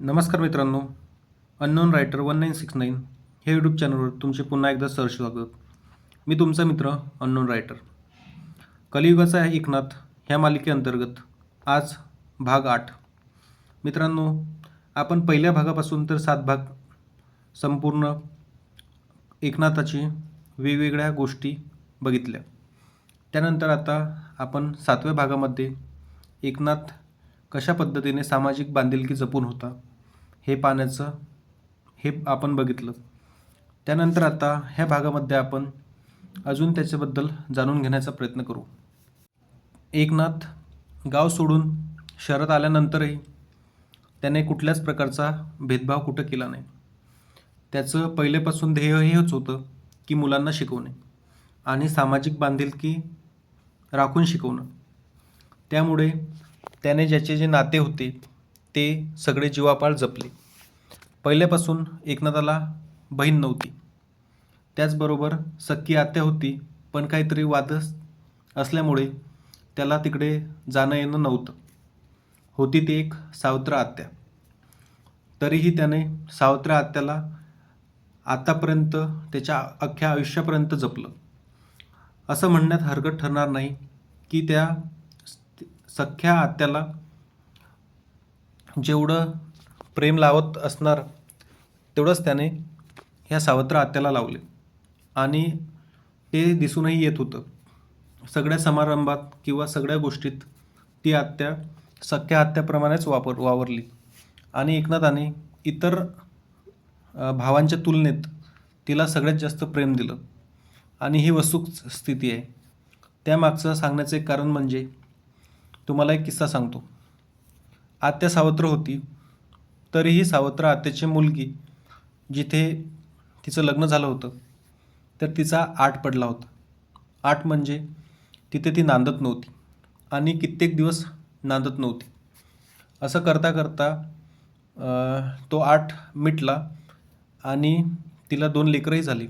नमस्कार मित्रांनो unknown writer one nine six nine हे यूट्यूब चॅनलवर तुमचे पुन्हा एकदा सर स्वागत. मी तुमचा मित्र अननोन रायटर कलियुगाचा एकनाथ ह्या मालिकेअंतर्गत आज भाग आठ. मित्रांनो आपण पहिल्या भागापासून तर सात भाग संपूर्ण एकनाथाची वेगवेगळ्या गोष्टी बघितल्या. त्यानंतर आता आपण सातव्या भागामध्ये एकनाथ कशा पद्धतीने सामाजिक बांधिलकी जपून होता हे पाहण्याचं हे आपण बघितलं. त्यानंतर आता ह्या भागामध्ये आपण अजून त्याच्याबद्दल जाणून घेण्याचा प्रयत्न करू. एकनाथ गाव सोडून शहरात आल्यानंतरही त्याने कुठल्याच प्रकारचा भेदभाव कुठं केला नाही. त्याचं पहिलेपासून ध्येय हेच होतं की मुलांना शिकवणे आणि सामाजिक बांधिलकी राखून शिकवणं. त्यामुळे त्याने ज्याचे जे नाते होते ते सगळे जीवापाळ जपले. पहिल्यापासून एकनाथाला बहीण नव्हती. त्याचबरोबर सख्खी आत्या होती पण काहीतरी वाद असल्यामुळे त्याला तिकडे जाणं येणं नव्हतं. होती ती एक सावत्र आत्या. तरीही त्याने सावत्र आत्याला आतापर्यंत त्याच्या अख्ख्या आयुष्यापर्यंत जपलं. असं म्हणण्यात हरकत ठरणार नाही की त्या सख्ख्या आत्याला जेवढं प्रेम लावत असणार तेवढंच त्याने ह्या सावत्र आत्याला लावले. आणि ते दिसूनही येत होतं. सगळ्या समारंभात किंवा सगळ्या गोष्टीत ती आत्या सख्या आत्याप्रमाणेच वापर वावरली. आणि एकनाथाने इतर भावांच्या तुलनेत तिला सगळ्यात जास्त प्रेम दिलं. आणि ही वस्तुस्थिती आहे. त्यामागचं सांगण्याचं एक कारण म्हणजे तुम्हाला एक किस्सा सांगतो. आत्या सावत्र होती. तरीही सावत्र आत्याची मुलगी जिथे तिचं लग्न झालं होतं तर तिचा आठ पडला होता. आठ म्हणजे तिथे ती नांदत नव्हती आणि कित्येक दिवस नांदत नव्हती. असं करता करता तो आठ मिटला आणि तिला दोन लेकरंही झाली.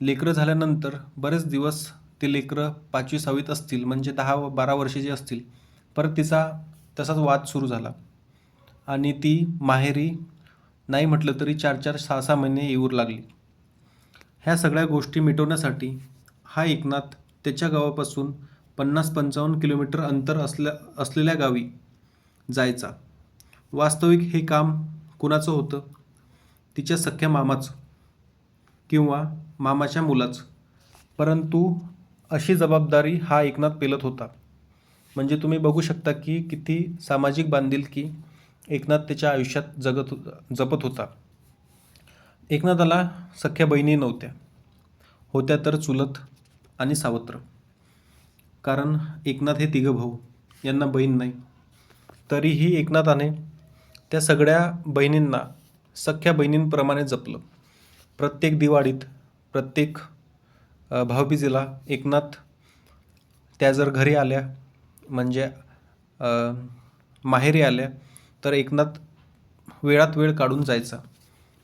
लेकरं झाल्यानंतर बरेच दिवस ते लेकरं पाचवी सहावीत असतील म्हणजे दहा व बारा वर्षाची असतील परत तिचा तसाच वाद सुरू झाला. आणि ती माहेरी नाही म्हटलं तरी चार चार सहा सहा महिने येऊर लागली. ह्या सगळ्या गोष्टी मिटवण्यासाठी हा एकनाथ त्याच्या गावापासून पन्नास पंचावन्न किलोमीटर अंतर असल्या असलेल्या गावी जायचा. वास्तविक हे काम कुणाचं होतं? तिच्या सख्या मामाचं किंवा मामाच्या मुलाचं. परंतु अशी जबाबदारी हा एकनाथ पेलत होता. म्हणजे तुम्ही बघू शकता की किती सामाजिक बांधिलकी एकनाथ त्याच्या आयुष्यात जगत जपत होता. एकनाथाला सख्या बहिणी नव्हत्या. होत्या तर चुलत आणि सावत्र. कारण एकनाथ हे तिघं भाऊ यांना बहीण नाही. तरीही एकनाथाने त्या सगळ्या बहिणींना सख्या बहिणींप्रमाणे जपलं. प्रत्येक दिवाळीत प्रत्येक भाऊबीजेला एकनाथ त्या जर घरी आल्या म्हणजे माहेरी आल्या तर एकनाथ वेळात वेळ काढून जायचा.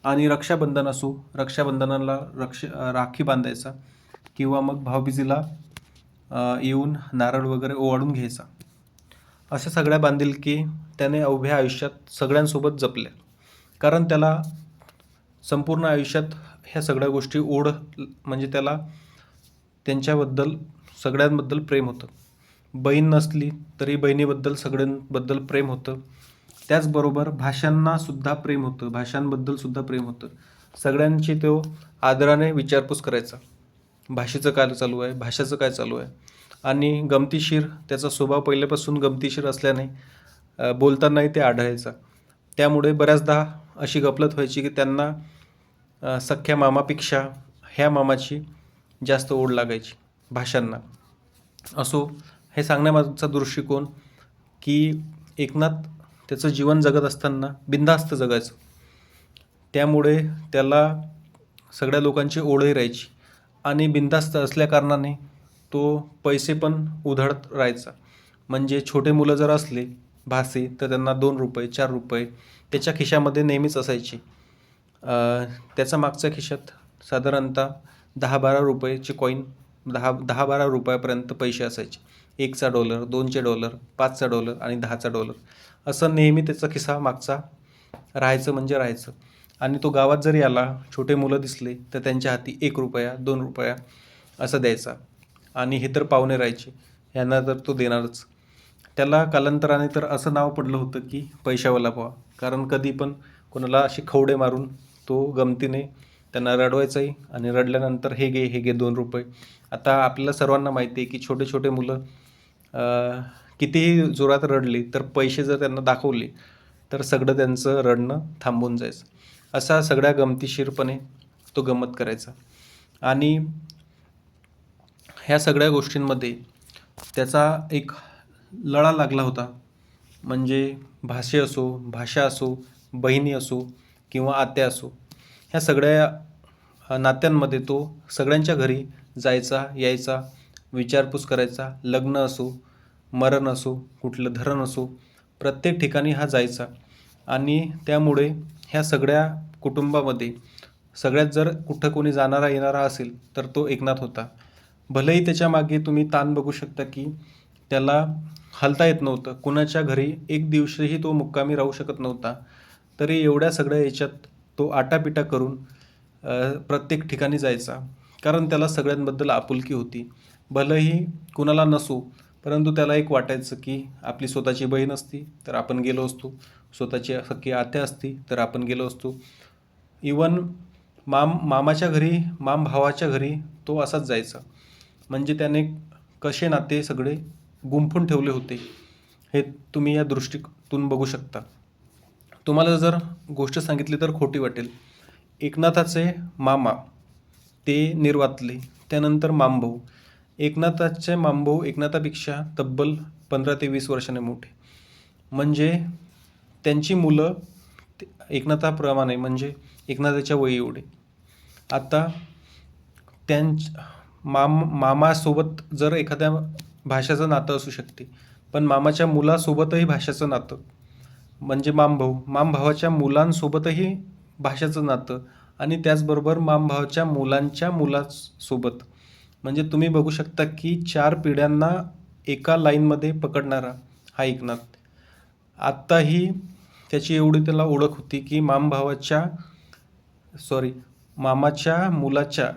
आणि रक्षाबंधन असो रक्षाबंधनाला रक्ष राखी बांधायचा किंवा मग भाऊबीजीला येऊन नारळ वगैरे ओवाळून घ्यायचा. अशा सगळ्या बांधिलकी त्याने अवघ्या आयुष्यात सगळ्यांसोबत जपल्या. कारण त्याला संपूर्ण आयुष्यात ह्या सगळ्या गोष्टी ओढ म्हणजे त्याला त्यांच्याबद्दल सगळ्यांबद्दल प्रेम होतं. बहीण नसली तरी बहिणीबद्दल सगळ्यांबद्दल प्रेम होतं. त्याचबरोबर भाषांना सुद्धा प्रेम होतं भाषांबद्दल सुद्धा प्रेम होतं. सगळ्यांची तो आदराने विचारपूस करायचा. भाषेचं काय चालू आहे? भाषेचं काय चालू आहे? आणि गमतीशीर त्याचा स्वभाव पहिल्यापासून गमतीशीर असल्याने बोलतानाही ते आढळायचा. त्यामुळे बऱ्याचदा अशी गफलत व्हायची की त्यांना सख्ख्या सख्या मामापेक्षा ह्या मामाची जास्त ओढ लागायची भाषांना. असो हे सांगण्यामागचा दृष्टिकोन की एकनाथ त्याचं जीवन जगत असताना बिनधास्त जगायचं. त्यामुळे त्याला सगळ्या लोकांची ओढही राहायची आणि बिनधास्त असल्याकारणाने तो पैसे पण उधळत राहायचा. म्हणजे छोटे मुलं जर असले भासे तर त्यांना दोन रुपये चार रुपये त्याच्या खिशामध्ये नेहमीच असायचे. त्याचा मागच्या खिशात साधारणतः दहा बारा रुपयाचे कॉईन दहा दहा बारा रुपयापर्यंत पैसे असायचे. एकचा डॉलर दोनचे डॉलर पाचचा डॉलर आणि दहाचा डॉलर. असं नेहमी त्याचा खिसा मागचा. राहायचं म्हणजे राहायचं. आणि तो गावात जरी आला छोटे मुलं दिसले तर त्यांच्या हाती एक रुपया दोन रुपया असं द्यायचा. आणि हे तर पाहुणे राहायचे. यांना तर तो देणारच. त्याला कालांतराने तर असं नाव पडलं होतं की पैशावाला पहा कारण कधी पण कोणाला असे खवडे मारून तो गमतीने त्यांना रडवायचाही आणि रडल्यानंतर हे घे हे घे दोन रुपये. आता आपल्याला सर्वांना माहिती आहे की छोटे छोटे मुलं कितीही जोरात रडली तर पैसे जर त्यांना दाखवले तर सगळं त्यांचं रडणं थांबून जायचं. असा सगळ्या गमतीशीरपणे तो गंमत करायचा. आणि ह्या सगळ्या गोष्टींमध्ये त्याचा एक लळा लागला होता. म्हणजे भाषे असो भाषा असो बहिणी असो किंवा आत्या असो ह्या सगळ्या नात्यांमध्ये तो सगळ्यांच्या घरी जायचा यायचा. विचारपूस करायचा लग्न असो मरण असो कुठलं धरण असो प्रत्येक ठिकाणी हा जायचा. आणि त्यामुळे ह्या सगळ्या कुटुंबामध्ये सगळ्यात जर कुठं कोणी जाणारा येणारा असेल तर तो एकनाथ होता. भलेही त्याच्यामागे तुम्ही ताण बघू शकता की त्याला हलता येत नव्हतं. कुणाच्या घरी एक दिवशीही तो मुक्कामी राहू शकत नव्हता. तरी एवढ्या सगळ्या याच्यात तो आटापिटा करून प्रत्येक ठिकाणी जायचा. कारण त्याला सगळ्यांबद्दल आपुलकी होती. भलंही कुणाला नसो परंतु त्याला एक वाटायचं की आपली स्वतःची बहीण असती तर आपण गेलो असतो. स्वतःची सख्खी आत्या असती तर आपण गेलो असतो. इवन माम मामाच्या घरी माम भावाच्या घरी तो असाच जायचा. म्हणजे त्याने कसे नाते सगळे गुंफून ठेवले होते हे तुम्ही या दृष्टीतून बघू शकता. तुम्हाला जर गोष्ट सांगितली तर खोटी वाटेल. एकनाथाचे मामा ते निर्वातले. त्यानंतर मामभाऊ. एकनाथाचे मामभाऊ एकनाथापेक्षा तब्बल पंधरा ते वीस वर्षाने मोठे. म्हणजे त्यांची मुलं एकनाथाप्रमाणे म्हणजे एकनाथाच्या वयी एवढे. आता त्यांच माम मामासोबत जर एखाद्या भाषाचं नातं असू शकते पण मामाच्या मुलासोबतही भाषाचं नातं म्हणजे मामभाऊ. मामभावाच्या मुलांसोबतही भाषाचं नातं आणि त्याचबरोबर मामभावाच्या मुलांच्या मुलासोबत. म्हणजे तुम्ही बघू शकता की चार पिढ्यांना एका लाईनमध्ये पकडणारा हा एकनाथ. आत्ताही त्याची एवढी त्याला ओळख होती की मामभावाच्या सॉरी मामाच्या मुलाच्या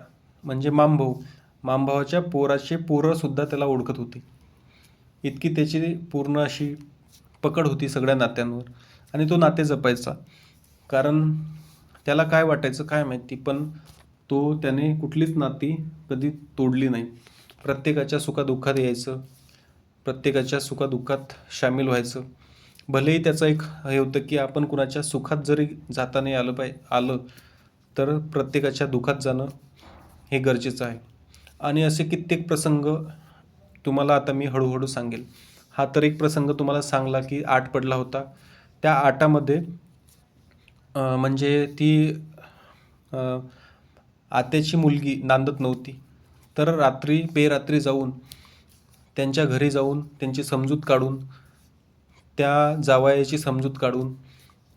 म्हणजे मामभाऊ मामभावाच्या पोराचे पोरंसुद्धा त्याला ओळखत होती. इतकी त्याची पूर्ण अशी पकड होती सगळ्या नात्यांवर. आणि तो नाते जपायचा. कारण त्याला काय वाटायचं काय माहिती पण तो त्याने कुठलीच नाती कधी तोडली नाही. प्रत्येकाच्या सुखादुःखात यायचं प्रत्येकाच्या सुखादुःखात सामील व्हायचं. भलेही त्याचं एक हे होतं की आपण कुणाच्या सुखात जरी जाता नाही आलं पाय आलं तर प्रत्येकाच्या दुःखात जाणं हे गरजेचं आहे. आणि असे कित्येक प्रसंग तुम्हाला आता मी हळूहळू सांगेल. हा तर एक प्रसंग तुम्हाला सांगला की आट पडला होता. त्या आटामध्ये म्हणजे ती आ, आत्याची मुलगी नांदत नव्हती. तर रात्री बेरात्री जाऊन त्यांच्या घरी जाऊन त्यांची समजूत काढून त्या जावयाची समजूत काढून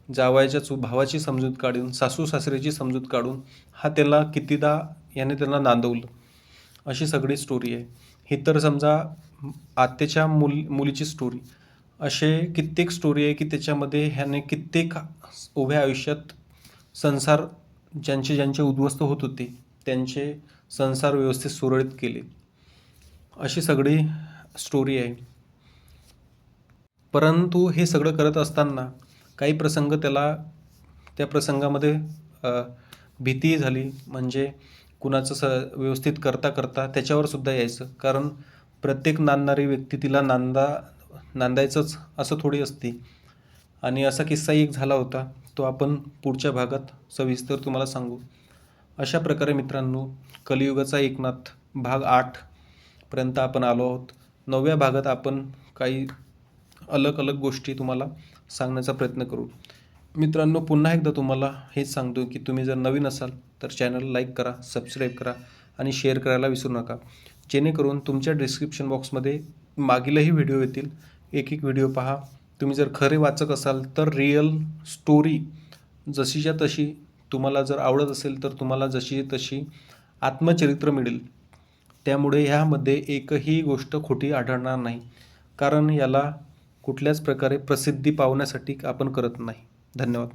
जावयाच्या चु भावाची समजूत काढून सासू सासऱ्याची समजूत काढून हा त्याला कितीदा याने त्यांना नांदवलं. अशी सगळी स्टोरी आहे. ही तर समजा आत्याच्या मुल मुलीची स्टोरी असे कित्येक स्टोरी आहे की त्याच्यामध्ये ह्याने कित्येक उभ्या आयुष्यात संसार ज्यांचे ज्यांचे उद्ध्वस्त होत होते त्यांचे संसार व्यवस्थित सुरळीत केले. अशी सगळी स्टोरी आहे. परंतु हे सगळं करत असताना काही प्रसंग त्याला त्या प्रसंगामध्ये भीती झाली. म्हणजे कुणाचं स व्यवस्थित करता करता त्याच्यावर सुद्धा यायचं. कारण प्रत्येक नांदणारी व्यक्ती तिला नांदा नांदायचंच असं थोडी असते. आणि असा किस्साही एक झाला होता तो आपण पुढच्या भागात सविस्तर तुम्हाला सांगू. अशा प्रकारे मित्रांनो कलियुगाचा एकनाथ भाग आठपर्यंत आपण आलो आहोत. नवव्या भागात आपण काही अलग अलग गोष्टी तुम्हाला सांगण्याचा प्रयत्न करू. मित्रांनो पुन्हा एकदा तुम्हाला हेच सांगतो की तुम्ही जर नवीन असाल तर चॅनल लाईक करा सबस्क्राईब करा आणि शेअर करायला विसरू नका. जेणेकरून तुमच्या डिस्क्रिप्शन बॉक्समध्ये मागीलही व्हिडिओ येतील. एक एक व्हिडिओ पहा. तुम्ही जर खरे वाचक असाल तर रिअल स्टोरी जशीच्या तशी तुम्हाला जर आवडत असेल तर तुम्हाला जशी तशी आत्मचरित्र मिळेल. त्यामुळे ह्यामध्ये एकही गोष्ट खोटी आढळणार नाही. कारण याला कुठल्याच प्रकारे प्रसिद्धी पावण्यासाठी आपण करत नाही. धन्यवाद.